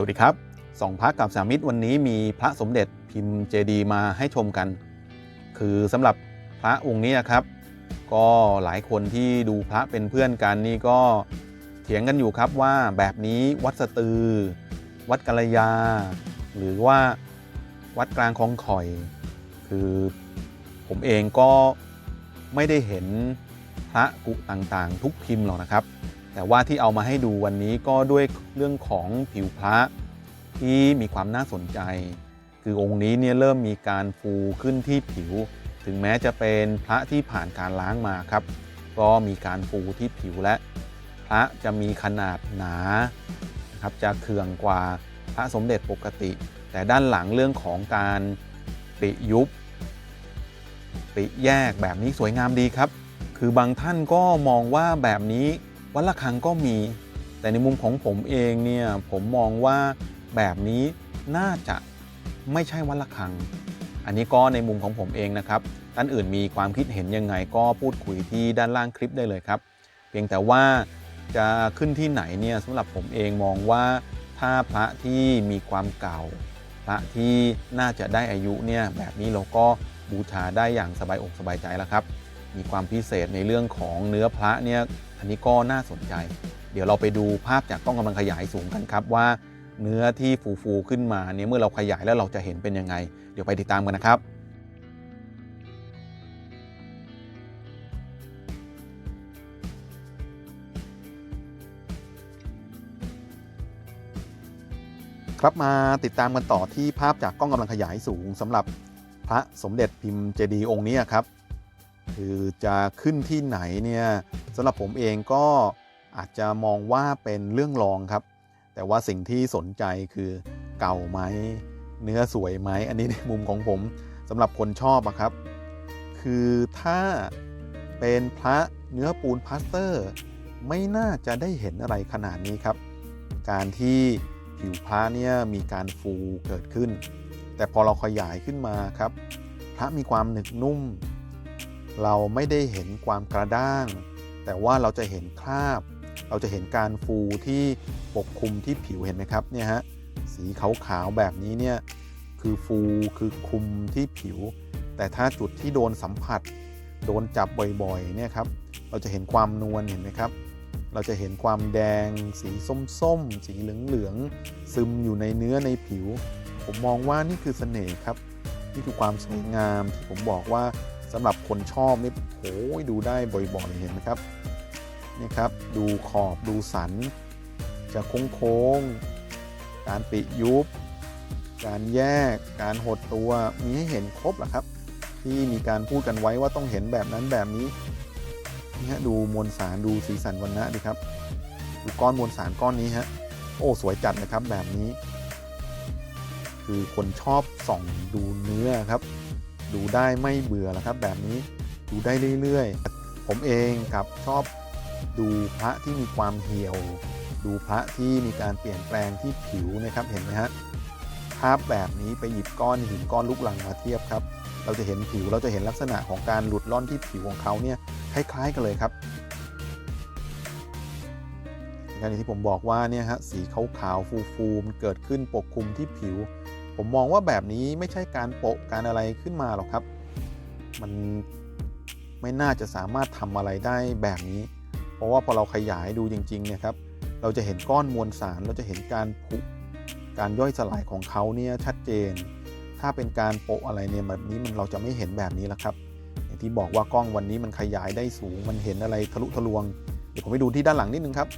วัสดีครับสองพระกับสามิตรวันนี้มีพระสมเด็จพิมพ์เจดีมาให้ชมกัน คือสำหรับพระองค์นี้นะครับ ก็หลายคนที่ดูพระเป็นเพื่อนกันนี่ก็เถียงกันอยู่ครับว่าแบบนี้วัดสตือ วัดกัลยา หรือว่าวัดกลางคลองข่อย คือผมเองก็ไม่ได้เห็นพระกุต่างๆ ทุกพิมพ์หรอกนะครับ แต่ว่าที่เอามาให้ดูวันนี้ก็ด้วยเรื่องของผิวพระที่มีความน่าสนใจ คือองค์นี้เนี่ยเริ่มมีการฟูขึ้นที่ผิว ถึงแม้จะเป็นพระที่ผ่านการล้างมาครับ ก็มีการฟูที่ผิวและ พระจะมีขนาดหนานะครับจะเคืองกว่าพระสมเด็จปกติ แต่ด้านหลังเรื่องของการปิยุบปิแยกแบบนี้สวยงามดีครับ คือบางท่านก็มองว่าแบบนี้ วัดระฆังก็มี แต่ในมุมของผมเองเนี่ยผมมองว่าแบบนี้น่าจะไม่ใช่วัดระฆัง อันนี้ก็ในมุมของผมเองนะครับท่านอื่นมีความคิดเห็นยังไงก็พูดคุยที่ด้านล่างคลิปได้เลยครับ เพียงแต่ว่าจะขึ้นที่ไหนเนี่ยสำหรับผมเองมองว่าถ้าพระที่มีความเก่า พระที่น่าจะได้อายุเนี่ยแบบนี้เราก็บูชาได้อย่างสบายอกสบายใจแล้วครับ มีความพิเศษในเรื่องของเนื้อพระเนี่ยอันนี้ก็น่าสนใจ เดี๋ยวเราไปดูภาพจากกล้องกำลังขยายสูงกันครับว่า เนื้อที่ฟูๆขึ้นมาเนี่ยเมื่อเราขยายแล้วเราจะเห็นเป็นยังไง เดี๋ยวไปติดตามกันนะครับครับมาติดตามกันต่อที่ภาพจากกล้องกำลังขยายสูงสำหรับพระสมเด็จพิมพ์เจดีย์องค์นี้ครับ คือจะขึ้นที่ไหนเนี่ยสำหรับผมเองก็อาจจะมองว่าเป็นเรื่องรองครับ แต่ว่าสิ่งที่สนใจคือเก่าไหมเนื้อสวยไหมอันนี้ในมุมของผมสำหรับคนชอบอะครับ คือถ้าเป็นพระเนื้อปูนพลาสเตอร์ ไม่น่าจะได้เห็นอะไรขนาดนี้ครับ การที่ผิวพระเนี่ยมีการฟูเกิดขึ้น แต่พอเราขยายขึ้นมาครับ พระมีความหนึบนุ่ม เราไม่ได้เห็นความกระด้าง แต่ว่าเราจะเห็นคราบ เราจะเห็นการฟูที่ปกคลุมที่ผิวเห็นไหมครับเนี่ยฮะสีขาวๆแบบนี้เนี่ยคือฟูคือคลุมที่ผิว แต่ถ้าจุดที่โดนสัมผัส โดนจับบ่อยๆเนี่ยครับเราจะเห็นความนวลเห็นไหมครับ เราจะเห็นความแดง สีส้มๆ สีเหลืองๆซึมอยู่ในเนื้อในผิว ผมมองว่านี่คือเสน่ห์ครับ นี่คือความสวยงามที่ผมบอกว่า สำหรับคนชอบนี่โอ้ยดูได้บ่อยๆเห็นไหมครับนี่ครับดูขอบดูสัน จะโค้งๆการปิยุบ การแยก การหดตัวมีให้เห็นครบแหละครับ ที่มีการพูดกันไว้ว่าต้องเห็นแบบนั้นแบบนี้นี่ฮะดูมวลสารดูสีสันวันนะดีครับ ดูก้อนมวลสารก้อนนี้ฮะโอ้สวยจัดนะครับแบบนี้ คือคนชอบส่องดูเนื้อครับ ดูได้ไม่เบื่อแล้วครับ แบบนี้ดูได้เรื่อยๆ ผมเองครับชอบดูพระที่มีความเหี่ยว ดูพระที่มีการเปลี่ยนแปลงที่ผิวนะครับเห็นไหมฮะภาพแบบนี้ไปหยิบก้อนหินก้อนลูกหลังมาเทียบครับ เราจะเห็นผิวเราจะเห็นลักษณะของการหลุดล่อนที่ผิวของเขาเนี่ยคล้าย ๆ กันเลยครับอย่างที่ผมบอกว่าเนี่ยฮะสีขาวๆฟูๆมันเกิดขึ้นปกคลุมที่ผิว ผมมองว่าแบบนี้ไม่ใช่การโปะการอะไรขึ้นมาหรอกครับ มันไม่น่าจะสามารถทำอะไรได้แบบนี้ เพราะว่าพอเราขยายดูจริงๆเนี่ยครับ เราจะเห็นก้อนมวลสาร เราจะเห็นการผุการย่อยสลายของเขาเนี่ยชัดเจน ถ้าเป็นการโปะอะไรเนี่ยแบบนี้มันเราจะไม่เห็นแบบนี้แล้วครับที่บอกว่ากล้องวันนี้มันขยายได้สูง มันเห็นอะไรทะลุทะลวง เดี๋ยวผมไปดูที่ด้านหลังนิดนึงครับ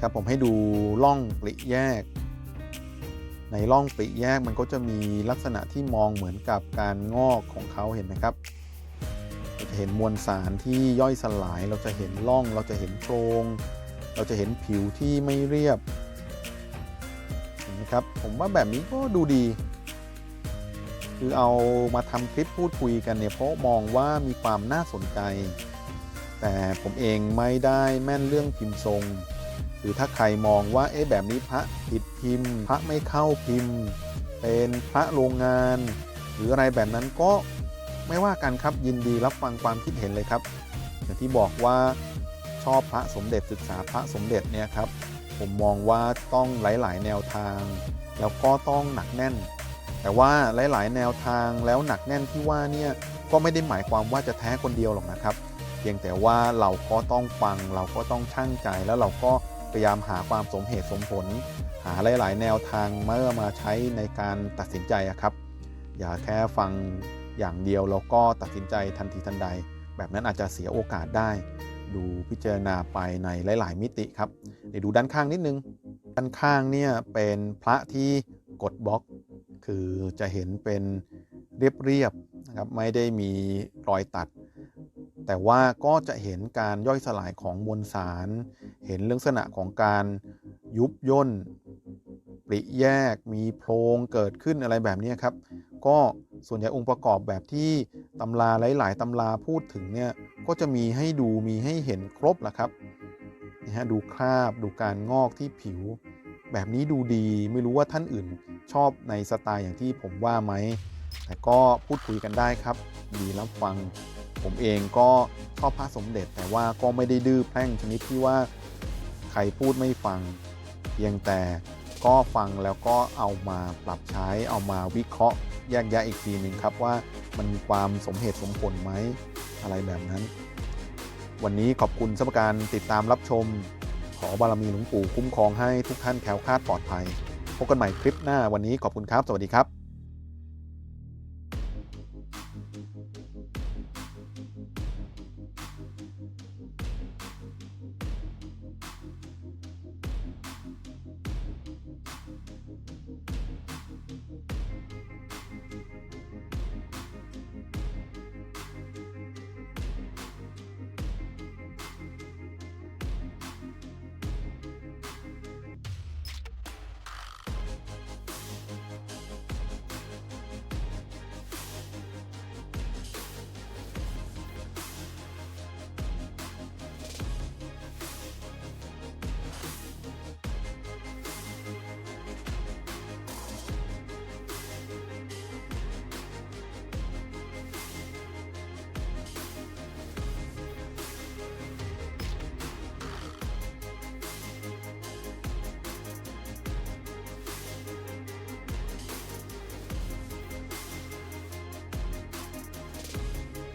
ครับผมให้ดูร่องปริแยก ในร่องปริแยกมันก็จะมีลักษณะที่มองเหมือนกับการงอกของเขาเห็นไหมครับเราจะเห็นมวลสารที่ย่อยสลาย เราจะเห็นร่อง เราจะเห็นโครง เราจะเห็นผิวที่ไม่เรียบเห็นไหมครับ ผมว่าแบบนี้ก็ดูดี คือเอามาทำคลิปพูดคุยกันเนี่ยเพราะมองว่ามีความน่าสนใจ แต่ผมเองไม่ได้แม่นเรื่องพิมพ์ทรง หรือถ้าใครมองว่าเอ๊ะแบบนี้พระผิดพิมพ์ พระไม่เข้าพิมพ์ เป็นพระโรงงาน หรืออะไรแบบนั้นก็ไม่ว่ากันครับยินดีรับฟังความคิดเห็นเลยครับ อย่างที่บอกว่าชอบพระสมเด็จศึกษาพระสมเด็จเนี่ยครับผมมองว่าต้องหลาย ๆ แนวทาง แล้วก็ต้องหนักแน่น แต่ว่าหลาย ๆ แนวทางแล้วหนักแน่นที่ว่าเนี่ยก็ไม่ได้หมายความว่าจะแท้คนเดียวหรอกนะครับ เพียงแต่ว่าเราก็ต้องฟังเราก็ต้องช่างใจแล้วเราก็ พยายามหาความสมเหตุสมผล หาหลาย ๆ แนวทางเมื่อมาใช้ในการตัดสินใจครับ อย่าแค่ฟังอย่างเดียวแล้วก็ตัดสินใจทันทีทันใด แบบนั้นอาจจะเสียโอกาสได้ ดูพิจารณาไปในหลาย ๆ มิติครับเดี๋ยวดูด้านข้างนิดนึง ด้านข้างเนี่ยเป็นพระที่กดบล็อก คือจะเห็นเป็นเรียบๆนะครับไม่ได้มีรอยตัด แต่ว่าก็จะเห็นการย่อยสลายของมวลสาร เห็นลักษณะของการยุบย่นปริแยกมีโพรงเกิดขึ้นอะไรแบบนี้ครับ ก็ส่วนใหญ่องค์ประกอบแบบที่ตำราหลาย ๆตำราพูดถึงเนี่ยก็จะมีให้ดูมีให้เห็นครบแหละครับนี่ฮะดูคราบดูการงอกที่ผิว แบบนี้ดูดีไม่รู้ว่าท่านอื่นชอบในสไตล์อย่างที่ผมว่าไหมแต่ก็พูดคุยกันได้ครับ ดีรับฟัง ผมเองก็ชอบพระสมเด็จแต่ว่าก็ไม่ได้ดื้อแพร่งชนิดที่ว่าใค รพูดไม่ฟัง เพียงแต่ก็ฟังแล้วก็เอามาปรับใช้เอามาวิเคราะห์แยกแยะอีกทีหนึ่งครับว่ามันมีความสมเหตุสมผลไหมอะไรแบบนั้น วันนี้ขอบคุณสำหรับการติดตามรับชม ขอบารมีหลวงปู่คุ้มครองให้ทุกท่านแคล้วคลาดปลอดภัยพบกันใหม่คลิปหน้าวันนี้ขอบคุณครับ สวัสดีครับ